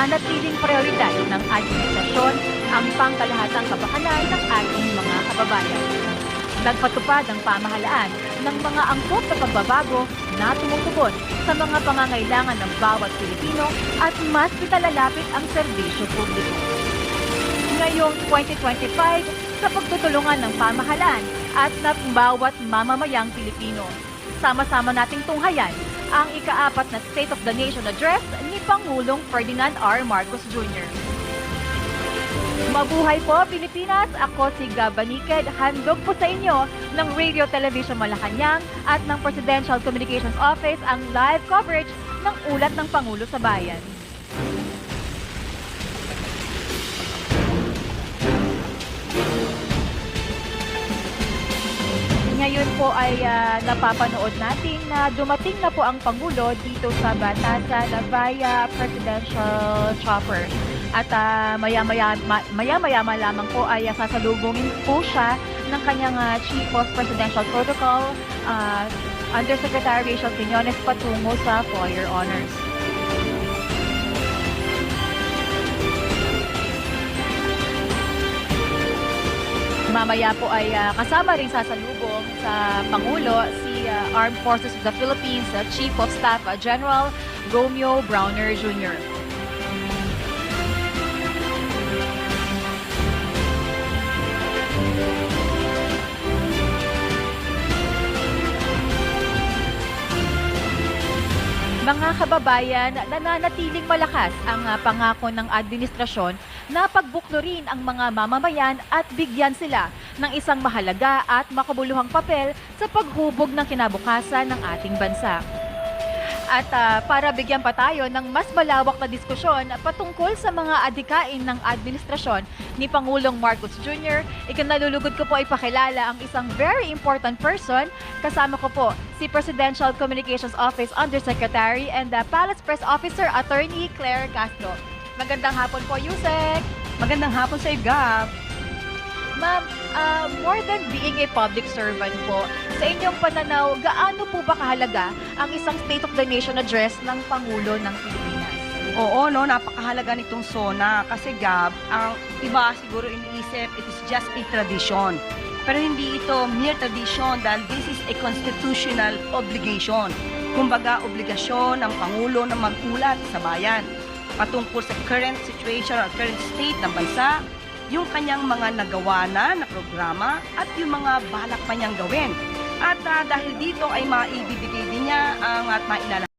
nananatiling prioridad ng administrasyon ang pangkalahatang kapakanan ng ating mga kababayan. Nagpatupad ang pamahalaan ng mga angkop na pagbabago na tumutugon sa mga pangangailangan ng bawat Pilipino at mas pinalalapit ang serbisyo publiko. Ngayong 2025, sa pagtutulungan ng pamahalaan at ng bawat mamamayang Pilipino, sama-sama nating tunghayan ang ikaapat na State of the Nation Address Pangulong Ferdinand R. Marcos Jr. Mabuhay po Pilipinas! Ako si Gaba Niked. Handog po sa inyo ng Radio Television Malacanang at ng Presidential Communications Office ang live coverage ng ulat ng Pangulo sa Bayan. Ngayon po ay ah, napapanood natin na dumating na po ang Pangulo dito sa Batasan via Presidential Chopper. At ah, maya-maya ma- maya-maya lamang po ay ah, sasalubungin po siya ng kanyang ah, Chief of Presidential Protocol, ah, Undersecretary Rachel Quiñones patungo sa Foyer Honors. Mamaya po ay ah, kasama rin sasalubong sa Pangulo si ah, Armed Forces of the Philippines ah, Chief of Staff ah, General Romeo Browner Jr. Mga kababayan, nananatiling malakas ang pangako ng administrasyon na pagbuklurin ang mga mamamayan at bigyan sila ng isang mahalaga at makabuluhang papel sa paghubog ng kinabukasan ng ating bansa. At ah, para bigyan pa tayo ng mas malawak na diskusyon patungkol sa mga adikain ng administrasyon ni Pangulong Marcos Jr., ikinalulugod ko po ay pakilala ang isang very important person. Kasama ko po si Presidential Communications Office Undersecretary and the Palace Press Officer Attorney Claire Castro. Magandang hapon po, Yusek! Magandang hapon sa Gab. Ma'am, ah, more than being a public servant po, sa inyong pananaw, gaano po ba kahalaga ang isang State of the Nation address ng Pangulo ng Pilipinas? Oo, no, napakahalaga nitong SONA kasi Gab, ang iba siguro iniisip it is just a tradition. Pero hindi ito mere tradition dahil this is a constitutional obligation. Kumbaga, obligasyon ng Pangulo na magkulat sa bayan patungkol sa current situation or current state ng bansa, yung kanyang mga nagawa na na programa at yung mga balak pa niyang gawin. At ah, dahil dito ay maibibigay din niya ang at mailala